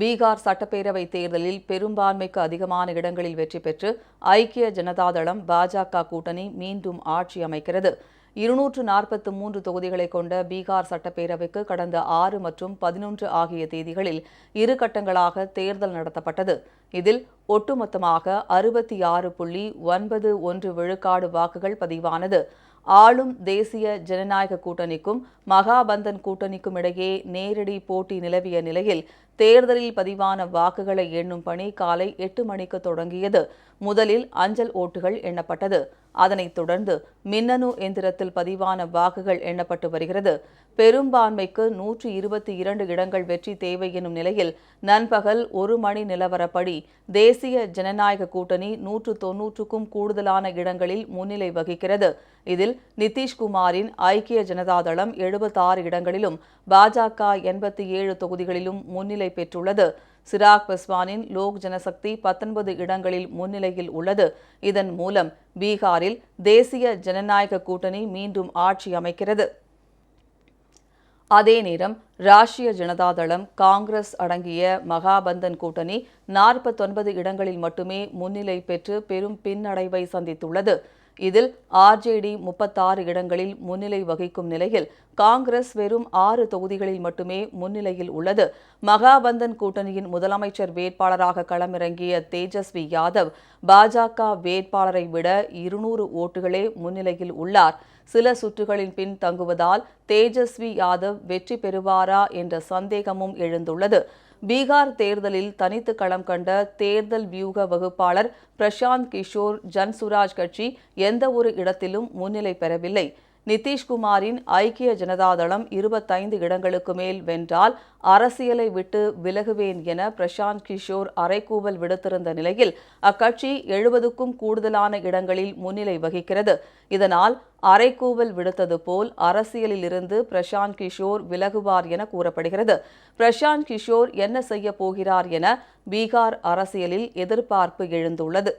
பீகார் சட்டப்பேரவை தேர்தலில் பெரும்பான்மைக்கு அதிகமான இடங்களில் வெற்றி பெற்று ஐக்கிய ஜனதாதளம் பாஜக கூட்டணி மீண்டும் ஆட்சி அமைக்கிறது. இருநூற்று நாற்பத்து மூன்று தொகுதிகளை கொண்ட பீகார் சட்டப்பேரவைக்கு கடந்த ஆறு மற்றும் பதினொன்று ஆகிய தேதிகளில் இரு கட்டங்களாக தேர்தல் நடத்தப்பட்டது. இதில் ஒட்டுமொத்தமாக அறுபத்தி ஆறு புள்ளி ஒன்பது ஒன்று விழுக்காடு வாக்குகள் பதிவானது. ஆளும் தேசிய ஜனநாயக கூட்டணிக்கும் மகாபந்தன் கூட்டணிக்கும் இடையே நேரடி போட்டி நிலவிய நிலையில் தேர்தலில் பதிவான வாக்குகளை எண்ணும் பணி காலை எட்டு மணிக்கு தொடங்கியது. முதலில் அஞ்சல் ஓட்டுகள் எண்ணப்பட்டது. அதனைத் தொடர்ந்து மின்னணு எந்திரத்தில் பதிவான வாக்குகள் எண்ணப்பட்டு வருகிறது. பெரும்பான்மைக்கு நூற்று இருபத்தி இரண்டு இடங்கள் வெற்றி தேவை எனும் நிலையில் நண்பகல் ஒரு மணி நிலவரப்படி தேசிய ஜனநாயக கூட்டணி நூற்று தொன்னூற்றுக்கும் கூடுதலான இடங்களில் முன்னிலை வகிக்கிறது. இதில் நிதிஷ்குமாரின் ஐக்கிய ஜனதாதளம் எழுபத்தாறு இடங்களிலும் பாஜக எண்பத்தி ஏழு தொகுதிகளிலும் முன்னிலை பெற்றுள்ளது. சிராக் பஸ்வானின் லோக் ஜனசக்தி பத்தொன்பது இடங்களில் முன்னிலையில் உள்ளது. இதன் மூலம் பீகாரில் தேசிய ஜனநாயக கூட்டணி மீண்டும் ஆட்சி அமைக்கிறது. அதே நேரம் ராஷ்டிரிய ஜனதாதளம் காங்கிரஸ் அடங்கிய மகாபந்தன் கூட்டணி நாற்பத்தொன்பது இடங்களில் மட்டுமே முன்னிலை பெற்று பெரும் பின்னடைவை சந்தித்துள்ளது. இதில் ஆர்ஜேடி முப்பத்தாறு இடங்களில் முன்னிலை வகிக்கும் நிலையில் காங்கிரஸ் வெறும் ஆறு தொகுதிகளில் மட்டுமே முன்னிலையில் உள்ளது. மகாபந்தன் கூட்டணியின் முதலமைச்சர் வேட்பாளராக களமிறங்கிய தேஜஸ்வி யாதவ் பாஜக வேட்பாளரை விட இருநூறு ஓட்டுகளே முன்னிலையில் உள்ளார். சில சுற்றுகளின் பின் தங்குவதால் தேஜஸ்வி யாதவ் வெற்றி பெறுவாரா என்ற சந்தேகமும் எழுந்துள்ளது. பீகார் தேர்தலில் தனித்து களம் கண்ட தேர்தல் வியூக வகுப்பாளர் பிரசாந்த் கிஷோர் ஜன்சுராஜ் கட்சி எந்த ஒரு இடத்திலும் முன்னிலை பெறவில்லை. நிதிஷ்குமாரின் ஐக்கிய ஜனதாதளம் இருபத்தைந்து இடங்களுக்கு மேல் வென்றால் அரசியலை விட்டு விலகுவேன் என பிரசாந்த் கிஷோர் அரைக்கூவல் விடுத்திருந்த நிலையில் அக்கட்சி எழுபதுக்கும் கூடுதலான இடங்களில் முன்னிலை வகிக்கிறது. இதனால் அரைக்கூவல் விடுத்தது போல் அரசியலில் இருந்து பிரசாந்த் கிஷோர் விலகுவார் என கூறப்படுகிறது. பிரசாந்த் கிஷோர் என்ன செய்ய போகிறார் என பீகார் அரசியலில் எதிர்பார்ப்பு எழுந்துள்ளது.